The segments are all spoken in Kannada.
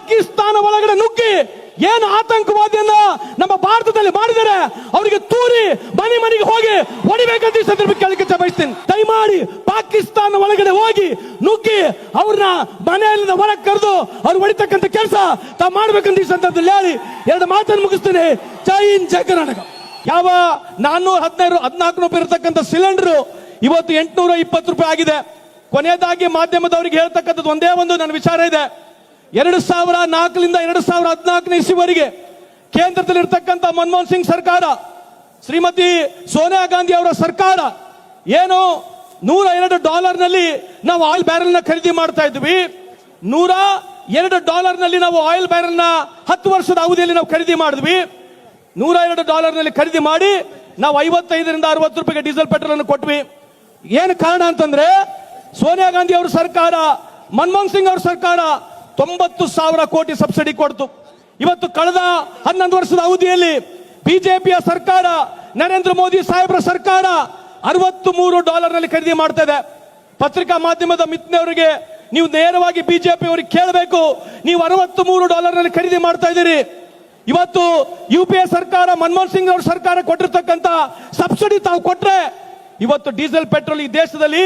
ಪಾಕಿಸ್ತಾನ ಒಳಗಡೆ ನುಗ್ಗಿ ಏನು ಆತಂಕವಾದಿಯನ್ನ ನಮ್ಮ ಭಾರತದಲ್ಲಿ ಮಾಡಿದರೆ ಅವರಿಗೆ ತೂರಿ ಮನೆ ಮನೆಗೆ ಹೋಗಿ ಹೊಡಿಬೇಕಂತ ಈ ಸಂದರ್ಭ ಕೇಳಕ್ಕೆ ಬಯಸ್ತೇನೆ. ದಯಮಾಡಿ ಪಾಕಿಸ್ತಾನ ಒಳಗಡೆ ಹೋಗಿ ನುಗ್ಗಿ ಅವ್ರನ್ನ ಮನೆಯಲ್ಲಿಂದ ಹೊರಗೆ ಕರೆದು ಅವ್ರು ಹೊಡಿತಕ್ಕಂಥ ಕೆಲಸ ತಾವು ಮಾಡ್ಬೇಕಂತ ಈ ಸಂದರ್ಭದಲ್ಲಿ ಹೇಳಿ ಎರಡು ಮಾತನ್ನು ಮುಗಿಸ್ತೀನಿ. ಜೈ ಇನ್ ಜೈ ಯಾವ ನಾನ್ನೂರ ಹದಿನೈದು, ಹದಿನಾಲ್ಕು ರೂಪಾಯಿ ಇರತಕ್ಕಂಥ ಸಿಲಿಂಡರ್ ಇವತ್ತು ಎಂಟುನೂರ ಇಪ್ಪತ್ತು ರೂಪಾಯಿ ಆಗಿದೆ. ಕೊನೆಯದಾಗಿ ಮಾಧ್ಯಮದವರಿಗೆ ಹೇಳ್ತಕ್ಕಂಥದ್ದು ಒಂದೇ ಒಂದು, ನನ್ನ ವಿಚಾರ ಇದೆ. ಎರಡು ಸಾವಿರ ನಾಲ್ಕರಿಂದ ಎರಡು ಸಾವಿರ ಹದಿನಾಲ್ಕನೇ ಕೇಂದ್ರದಲ್ಲಿ ಕೇಂದ್ರದಲ್ಲಿರ್ತಕ್ಕಂಥ ಮನಮೋಹನ್ ಸಿಂಗ್ ಸರ್ಕಾರ, ಶ್ರೀಮತಿ ಸೋನಿಯಾ ಗಾಂಧಿ ಅವರ ಸರ್ಕಾರ ಏನು ನೂರ ಎರಡು ಡಾಲರ್ನಲ್ಲಿ ನಾವು ಆಯಿಲ್ ಬ್ಯಾರೆಲ್ನ ಖರೀದಿ ಮಾಡ್ತಾ ಇದ್ವಿ. ನೂರ ಎರಡು ಡಾಲರ್ನಲ್ಲಿ ನಾವು ಆಯಿಲ್ ಬ್ಯಾರೆಲ್ನ ಹತ್ತು ವರ್ಷದ ಅವಧಿಯಲ್ಲಿ ನಾವು ಖರೀದಿ ಮಾಡಿದ್ವಿ. ನೂರ ಎರಡು ಡಾಲರ್ನಲ್ಲಿ ಖರೀದಿ ಮಾಡಿ ನಾವು ಐವತ್ತೈದರಿಂದ ಅರವತ್ತು ರೂಪಾಯಿಗೆ ಡೀಸೆಲ್ ಪೆಟ್ರೋಲ್ ಅನ್ನು ಕೊಟ್ವಿ. ಏನು ಕಾರಣ ಅಂತಂದ್ರೆ ಸೋನಿಯಾ ಗಾಂಧಿ ಅವರ ಸರ್ಕಾರ, ಮನಮೋಹನ್ ಸಿಂಗ್ ಅವರ ಸರ್ಕಾರ ತೊಂಬತ್ತು ಸಾವಿರ ಕೋಟಿ ಸಬ್ಸಿಡಿ ಕೊಡ್ತು. ಇವತ್ತು ಕಳೆದ ಹನ್ನೊಂದು ವರ್ಷದ ಅವಧಿಯಲ್ಲಿ ಬಿಜೆಪಿಯ ಸರ್ಕಾರ, ನರೇಂದ್ರ ಮೋದಿ ಸಾಹೇಬರ ಸರ್ಕಾರ ಅರವತ್ತು ಮೂರು ಡಾಲರ್ನಲ್ಲಿ ಖರೀದಿ ಮಾಡ್ತಾ ಪತ್ರಿಕಾ ಮಾಧ್ಯಮದ ಮಿತ್ನವರಿಗೆ ನೀವು ನೇರವಾಗಿ ಬಿಜೆಪಿ ಅವರಿಗೆ ಕೇಳಬೇಕು, ನೀವು ಅರವತ್ತು ಮೂರು ಡಾಲರ್ನಲ್ಲಿ ಖರೀದಿ ಮಾಡ್ತಾ ಇದ್ದೀರಿ. ಇವತ್ತು ಯು ಪಿ ಎ ಸರ್ಕಾರ, ಮನಮೋಹನ್ ಸಿಂಗ್ ಅವರ ಸರ್ಕಾರ ಕೊಟ್ಟಿರ್ತಕ್ಕಂತ ಸಬ್ಸಿಡಿ ತಾವು ಕೊಟ್ರೆ ಇವತ್ತು ಡೀಸೆಲ್, ಪೆಟ್ರೋಲ್ ಈ ದೇಶದಲ್ಲಿ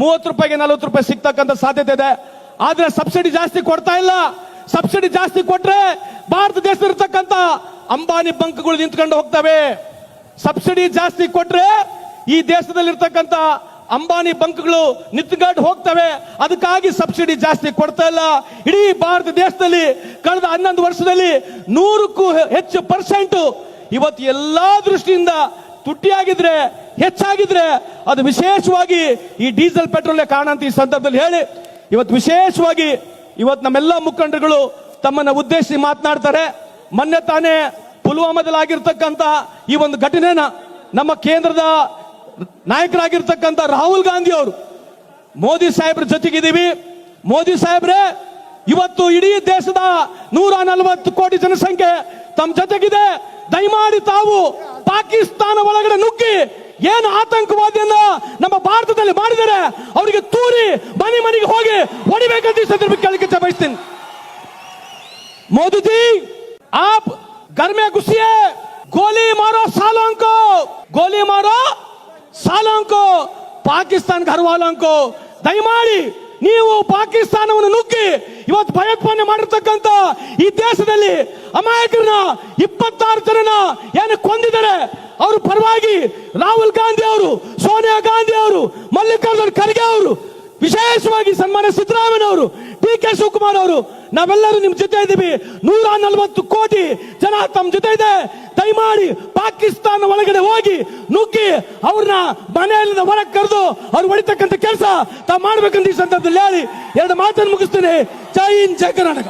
ಮೂವತ್ತು ರೂಪಾಯಿಗೆ ನಲವತ್ತು ರೂಪಾಯಿ ಸಿಗ್ತಕ್ಕಂಥ ಸಾಧ್ಯತೆ ಇದೆ. ಆದ್ರೆ ಸಬ್ಸಿಡಿ ಜಾಸ್ತಿ ಕೊಡ್ತಾ ಇಲ್ಲ. ಸಬ್ಸಿಡಿ ಜಾಸ್ತಿ ಕೊಟ್ರೆ ಭಾರತ ದೇಶದಲ್ಲಿರ್ತಕ್ಕಂಥ ಅಂಬಾನಿ ಬಂಕ್ಗಳು ನಿಂತ್ಕೊಂಡು ಹೋಗ್ತವೆ. ಸಬ್ಸಿಡಿ ಜಾಸ್ತಿ ಕೊಟ್ರೆ ಈ ದೇಶದಲ್ಲಿರ್ತಕ್ಕಂಥ ಅಂಬಾನಿ ಬಂಕ್ಗಳು ನಿಂತ್ಕೊಂಡು ಹೋಗ್ತವೆ. ಅದಕ್ಕಾಗಿ ಸಬ್ಸಿಡಿ ಜಾಸ್ತಿ ಕೊಡ್ತಾ ಇಲ್ಲ. ಇಡೀ ಭಾರತ ದೇಶದಲ್ಲಿ ಕಳೆದ ಹನ್ನೊಂದು ವರ್ಷದಲ್ಲಿ ನೂರಕ್ಕೂ ಹೆಚ್ಚು ಪರ್ಸೆಂಟ್ ಇವತ್ತು ಎಲ್ಲಾ ದೃಷ್ಟಿಯಿಂದ ತುಟ್ಟಿಯಾಗಿದ್ರೆ, ಹೆಚ್ಚಾಗಿದ್ರೆ ಅದು ವಿಶೇಷವಾಗಿ ಈ ಡೀಸೆಲ್ ಪೆಟ್ರೋಲ್ ಕಾರಣ ಅಂತ ಈ ಸಂದರ್ಭದಲ್ಲಿ ಹೇಳಿ ಇವತ್ತು ವಿಶೇಷವಾಗಿ ಇವತ್ತು ನಮ್ಮೆಲ್ಲ ಮುಖಂಡರುಗಳು ತಮ್ಮನ್ನ ಉದ್ದೇಶಿಸಿ ಮಾತನಾಡ್ತಾರೆ. ಮೊನ್ನೆ ತಾನೇ ಪುಲ್ವಾಮಾದಲ್ಲಿ ಆಗಿರ್ತಕ್ಕಂಥ ಈ ಒಂದು ಘಟನೆನ ನಮ್ಮ ಕೇಂದ್ರದ ನಾಯಕರಾಗಿರ್ತಕ್ಕಂಥ ರಾಹುಲ್ ಗಾಂಧಿ ಅವರು ಮೋದಿ ಸಾಹೇಬ್ರ ಜೊತೆಗಿದ್ದೀವಿ. ಮೋದಿ ಸಾಹೇಬ್ರೆ, ಇವತ್ತು ಇಡೀ ದೇಶದ ನೂರ ನಲವತ್ತು ಕೋಟಿ ಜನಸಂಖ್ಯೆ ತಮ್ಮ ಜೊತೆಗಿದೆ. ದಯಮಾಡಿ ತಾವು ಪಾಕಿಸ್ತಾನ ಒಳಗಡೆ ನುಗ್ಗಿ ಏನು ಆತಂಕವಾದಿಯನ್ನ ನಮ್ಮ ಭಾರತದಲ್ಲಿ ಮಾಡಿದರೆ, ಅವರಿಗೆ ತೂರಿ ಮನೆ ಮನೆಗೆ ಹೋಗಿ ಹೊಡಿಬೇಕಂತ ಈ ಸಂದರ್ಭ ಕೇಳಕ್ಕೆ ಬಯಸ್ತೀನಿ मोदी जी आप घर में घुसिए गोली मारो सालों को गोली मारो सालों को ಪಾಕಿಸ್ತಾನ घर वालों को ದಯಮಾಡಿ ನೀವು ಪಾಕಿಸ್ತಾನವನ್ನು ನುಗ್ಗಿ ಇವತ್ತು ಭಯೋತ್ಪಾದನೆ ಮಾಡಿರ್ತಕ್ಕಂಥ ಈ ದೇಶದಲ್ಲಿ ಅಮಾಯಕರನ್ನ ಇಪ್ಪತ್ತಾರು ಜನನ ಏನು ಕೊಂದಿದ್ದಾರೆ ಅವ್ರ ಪರವಾಗಿ ರಾಹುಲ್ ಗಾಂಧಿ ಅವರು ಸೋನಿಯಾ ಗಾಂಧಿ ಅವರು ಮಲ್ಲಿಕಾರ್ಜುನ್ ಖರ್ಗೆ ಅವರು ವಿಶೇಷವಾಗಿ ಸನ್ಮಾನ್ಯ ಸಿದ್ದರಾಮಯ್ಯ ಅವರು ಡಿ ಕೆ ಶಿವಕುಮಾರ್ ಅವರು, ನಾವೆಲ್ಲರೂ ನಿಮ್ಮ ಜೊತೆ ಇದ್ದೀವಿ. ನೂರ ನಲವತ್ತು ಕೋಟಿ ಜನ ತಮ್ಮ ಜೊತೆ ಇದೆ. ದಯಮಾಡಿ ಪಾಕಿಸ್ತಾನ ಒಳಗಡೆ ಹೋಗಿ ನುಗ್ಗಿ ಅವ್ರನ್ನ ಮನೆಯಲ್ಲಿಂದ ಹೊರಗೆ ಕರೆದು ಅವ್ರು ಹೊಡಿತಕ್ಕಂಥ ಕೆಲಸ ತಾವು ಮಾಡ್ಬೇಕಂತ ಈ ಸಂದರ್ಭದಲ್ಲಿ ಹೇಳಿ. ಎರಡು ಮಾತನ್ನು ಮುಗಿಸ್ತೀನಿ. ಜೈ ಹಿಂದ್, ಜೈ ಕರ್ನಾಟಕ.